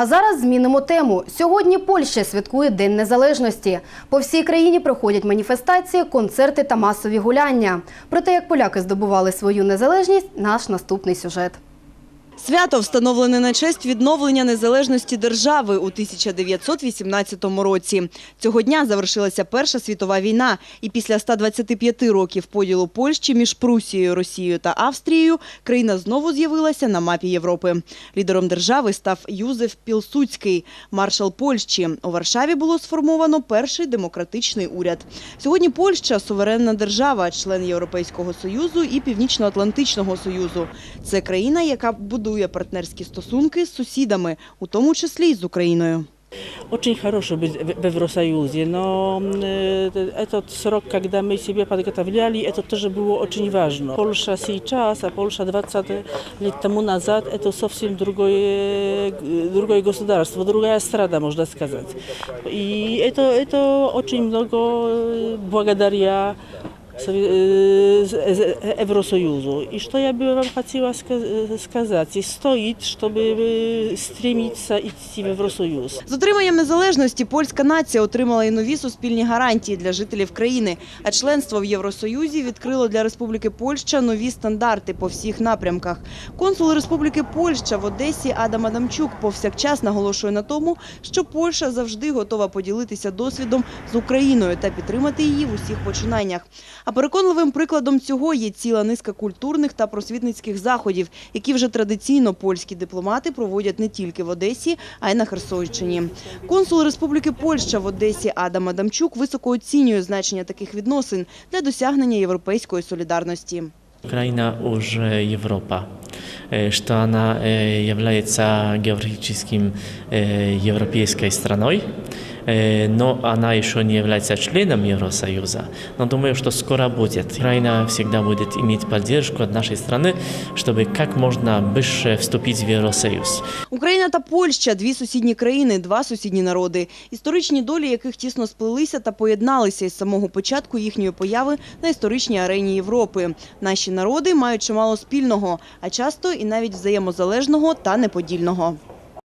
А зараз змінимо тему. Сьогодні Польща святкує День Незалежності. По всій країні проходять маніфестації, концерти та масові гуляння. Про те, як поляки здобували свою незалежність, наш наступний сюжет. Свято встановлене на честь відновлення незалежності держави у 1918 році. Цього дня завершилася Перша світова війна, і після 125 років поділу Польщі між Прусією, Росією та Австрією країна знову з'явилася на мапі Європи. Лідером держави став Юзеф Пілсуцький, маршал Польщі. У Варшаві було сформовано перший демократичний уряд. Сьогодні Польща – суверенна держава, член Європейського Союзу і Північно-Атлантичного Союзу. Це країна, яка будує партнерські стосунки з сусідами, у тому числі й з Україною. Очень хорошо быть в в Евросоюзе, но э, этот срок, когда мы себя подготовляли, это тоже было очень важно. Польша сейчас, а Польша 20 лет тому назад, это совсем другое, э, другое государство, другая страна, можно сказать. И это, это очень много э, благодаря Сове- э, з- з- Евросоюзу. И что я бы вам хотела ска- э, сказать, и стоит, чтобы э, стремиться идти в Евросоюз. З отриманням незалежності польська нація отримала і нові суспільні гарантії для жителів країни. А членство в Євросоюзі відкрило для Республіки Польща нові стандарти по всіх напрямках. Консул Республіки Польща в Одесі Адам Адамчук повсякчас наголошує на тому, що Польща завжди готова поділитися досвідом з Україною та підтримати її в усіх починаннях. А переконливим прикладом цього є ціла низка культурних та просвітницьких заходів, які вже традиційно польські дипломати проводять не тільки в Одесі, а й на Херсонщині. Консул Республіки Польща в Одесі Адам Адамчук високо оцінює значення таких відносин для досягнення європейської солідарності. Украина уже Европа, э, что она э, является географическим э, европейской страной, э, но она еще не является членом Евросоюза. Но думаю, что скоро будет. Украина всегда будет иметь поддержку от нашей страны, чтобы как можно быстрее вступить в Евросоюз. Україна та Польща дві сусідні країни, два сусідні народи, історичні долі яких тісно сплелися та поєдналися із самого початку їхньої появи на історичній арені Європи. Наші народи мають чимало спільного, а часто і навіть взаємозалежного та неподільного.